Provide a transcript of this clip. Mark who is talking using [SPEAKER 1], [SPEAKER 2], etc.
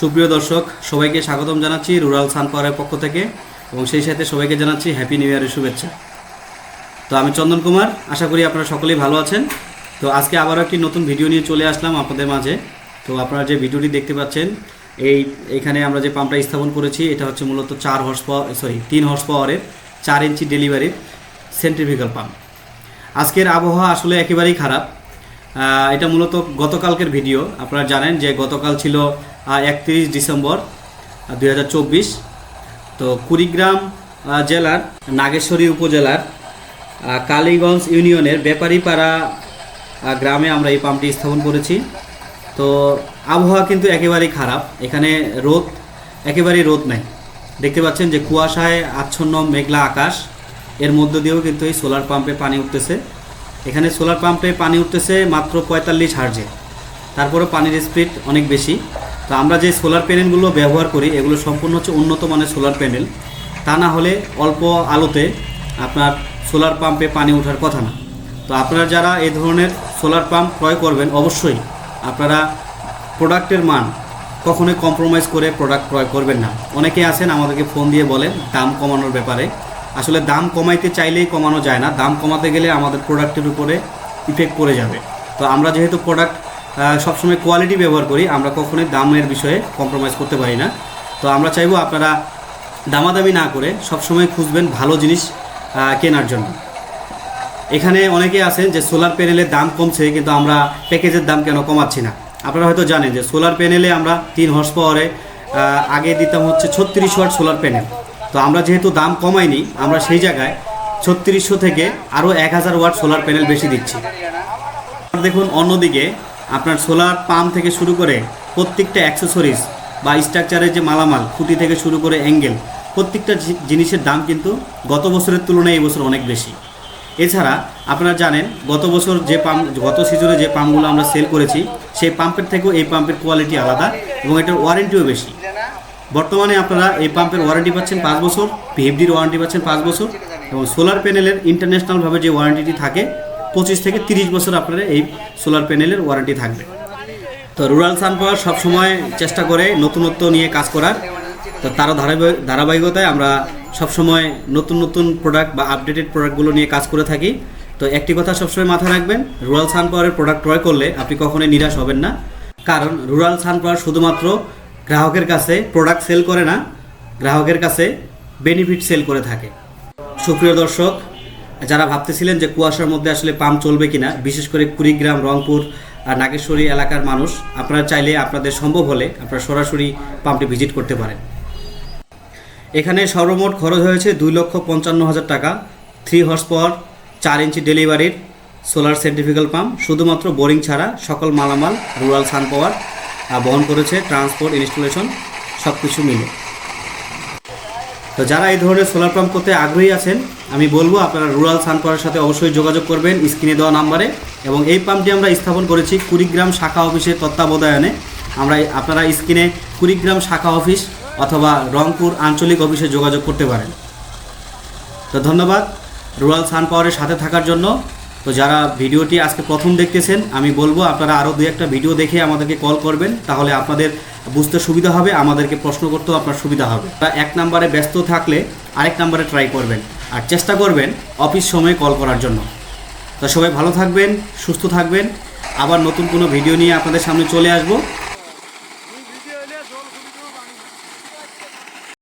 [SPEAKER 1] সুপ্রিয় দর্শক, সবাইকে স্বাগতম জানাচ্ছি রুরাল সানপাওয়ারের পক্ষ থেকে এবং সেই সাথে সবাইকে জানাচ্ছি হ্যাপি নিউ ইয়ারের শুভেচ্ছা। তো আমি চন্দন কুমার, আশা করি আপনারা সকলেই ভালো আছেন। তো আজকে আবারও একটি নতুন ভিডিও নিয়ে চলে আসলাম আপনাদের মাঝে। তো আপনারা যে ভিডিওটি দেখতে পাচ্ছেন, এই, এখানে আমরা যে পাম্পটা স্থাপন করেছি, এটা হচ্ছে মূলত চার হর্স পাওয়ার সরি তিন হর্স পাওয়ারের চার ইঞ্চি ডেলিভারির সেন্ট্রিফিক্যাল পাম্প আজকের আবহাওয়া আসলে একেবারেই খারাপ। এটা মূলত গতকালকের ভিডিও। আপনারা জানেন যে গতকাল ছিল একত্রিশ ডিসেম্বর দু হাজার চব্বিশ। তো কুড়িগ্রাম জেলার, নাগেশ্বরী উপজেলার কালীগঞ্জ ইউনিয়নের ব্যাপারীপাড়া গ্রামে আমরা এই পাম্পটি স্থাপন করেছি। তো আবহাওয়া কিন্তু একেবারেই খারাপ। এখানে রোদ, একেবারেই রোদ নাই। দেখতে পাচ্ছেন যে কুয়াশায় আচ্ছন্ন মেঘলা আকাশ। এর মধ্য দিয়েও কিন্তু এই সোলার পাম্পে পানি উঠতেছে। এখানে সোলার পাম্পে পানি উঠতেছে মাত্র পঁয়তাল্লিশ হার্জে। তারপরে পানির স্পিড অনেক বেশি। তো আমরা যে সোলার প্যানেলগুলো ব্যবহার করি, এগুলো সম্পূর্ণ হচ্ছে উন্নত মানের সোলার প্যানেল। তা না হলে অল্প আলোতে আপনার সোলার পাম্পে পানি ওঠার কথা না। তো আপনারা যারা এই ধরনের সোলার পাম্প ক্রয় করবেন, অবশ্যই আপনারা প্রোডাক্টের মান কখনোই কম্প্রোমাইজ করে প্রোডাক্ট ক্রয় করবেন না। অনেকে আছেন আমাদেরকে ফোন দিয়ে বলেন, দাম কমানোর ব্যাপারে। আসলে দাম কমাইতে চাইলেই কমানো যায় না। দাম কমাতে গেলে আমাদের প্রোডাক্টের উপরে ইফেক্ট পড়ে যাবে। তো আমরা যেহেতু প্রোডাক্ট সবসময় কোয়ালিটি ব্যবহার করি, আমরা কখনোই দামের বিষয়ে কম্প্রোমাইজ করতে পারি না। তো আমরা চাইব আপনারা দামাদামি না করে সবসময় খুঁজবেন ভালো জিনিস কেনার জন্য। এখানে অনেকে আছেন যে সোলার প্যানেলের দাম কমছে, কিন্তু আমরা প্যাকেজের দাম কেন কমাচ্ছি না? আপনারা হয়তো জানেন যে সোলার প্যানেলে আমরা তিন হর্স পাওয়ারে আগে দিতাম হচ্ছে ছত্রিশ ওয়াট সোলার প্যানেল তো আমরা যেহেতু দাম কমাইনি, আমরা সেই জায়গায় ছত্রিশশো থেকে আরও এক হাজার ওয়াট সোলার প্যানেল বেশি দিচ্ছি। দেখুন, অন্যদিকে আপনার সোলার পাম্প থেকে শুরু করে প্রত্যেকটা অ্যাক্সেসরিজ বা স্ট্রাকচারের যে মালামাল, খুঁটি থেকে শুরু করে অ্যাঙ্গেল প্রত্যেকটা জিনিসের দাম কিন্তু গত বছরের তুলনায় এই বছর অনেক বেশি। এছাড়া আপনারা জানেন, গত বছর যে পাম্প গত সিজনে যে পাম্পগুলো আমরা সেল করেছি, সেই পাম্পের থেকেও এই পাম্পের কোয়ালিটি আলাদা এবং এটার ওয়ারেন্টিও বেশি। বর্তমানে আপনারা এই পাম্পের ওয়ারেন্টি পাচ্ছেন পাঁচ বছর ভিএফডির ওয়ারেন্টি পাচ্ছেন পাঁচ বছর এবং সোলার প্যানেলের ইন্টারন্যাশনালভাবে যে ওয়ারেন্টিটি থাকে, পঁচিশ থেকে তিরিশ বছর আপনারা এই সোলার প্যানেলের ওয়ারেন্টি থাকবে। তো রুরাল সানপাওয়ার সবসময় চেষ্টা করে নতুনত্ব নিয়ে কাজ করার। তো তারও ধারাবাহিক ধারাবাহিকতায় আমরা সবসময় নতুন নতুন প্রোডাক্ট বা আপডেটেড প্রোডাক্টগুলো নিয়ে কাজ করে থাকি। তো একটি কথা সবসময় মাথায় রাখবেন রুরাল সানপাওয়ারের প্রোডাক্ট ক্রয় করলে আপনি কখনোই নিরাশ হবেন না। কারণ রুরাল সানপাওয়ার শুধুমাত্র গ্রাহকের কাছে প্রোডাক্ট সেল করে না, গ্রাহকের কাছে বেনিফিট সেল করে থাকে। সুপ্রিয় দর্শক, যারা ভাবতেছিলেন যে কুয়াশার মধ্যে আসলে পাম্প চলবে কিনা, বিশেষ করে কুড়িগ্রাম, রংপুর আর নাগেশ্বরী এলাকার মানুষ, আপনারা চাইলে আপনাদের সম্ভব হলে আপনারা সরাসরি পাম্পটি ভিজিট করতে পারেন। এখানে সর্বমোট খরচ হয়েছে দুই লক্ষ পঞ্চান্ন হাজার টাকা। থ্রি হর্স পাওয়ার চার ইঞ্চি ডেলিভারির সোলার সার্টিফিক্যাল পাম্প শুধুমাত্র বোরিং ছাড়া সকল মালামাল রুরাল সান পাওয়ার বহন করেছে ট্রান্সপোর্ট, ইনস্টলেশন সব কিছু মিলে। তো যারা এই ধরনের সোলার পাম্প করতে আগ্রহী আছেন, আমি বলব আপনারা রুরাল সানপাওয়ারের সাথে অবশ্যই যোগাযোগ করবেন স্ক্রিনে দেওয়া নাম্বারে। এবং এই পাম্পটি আমরা স্থাপন করেছি কুড়িগ্রাম শাখা অফিসের তত্ত্বাবধায়নে আমরা আপনারা স্ক্রিনে কুড়িগ্রাম শাখা অফিস অথবা রংপুর আঞ্চলিক অফিসে যোগাযোগ করতে পারেন। তো ধন্যবাদ রুরাল সানপাওয়ারের সাথে থাকার জন্য। তো যারা ভিডিওটি আজকে প্রথম দেখতেছেন, আমি বলব আপনারা আরও দু একটা ভিডিও দেখে আমাদেরকে কল করবেন, তাহলে আপনাদের বুঝতে সুবিধা হবে, আমাদেরকে প্রশ্ন করতেও আপনার সুবিধা হবে। এক নম্বরে ব্যস্ত থাকলে আরেক নাম্বারে ট্রাই করবেন, আর চেষ্টা করবেন অফিস সময়ে কল করার জন্য। তো সবাই ভালো থাকবেন, সুস্থ থাকবেন, আবার নতুন কোনো ভিডিও নিয়ে আপনাদের সামনে চলে আসব।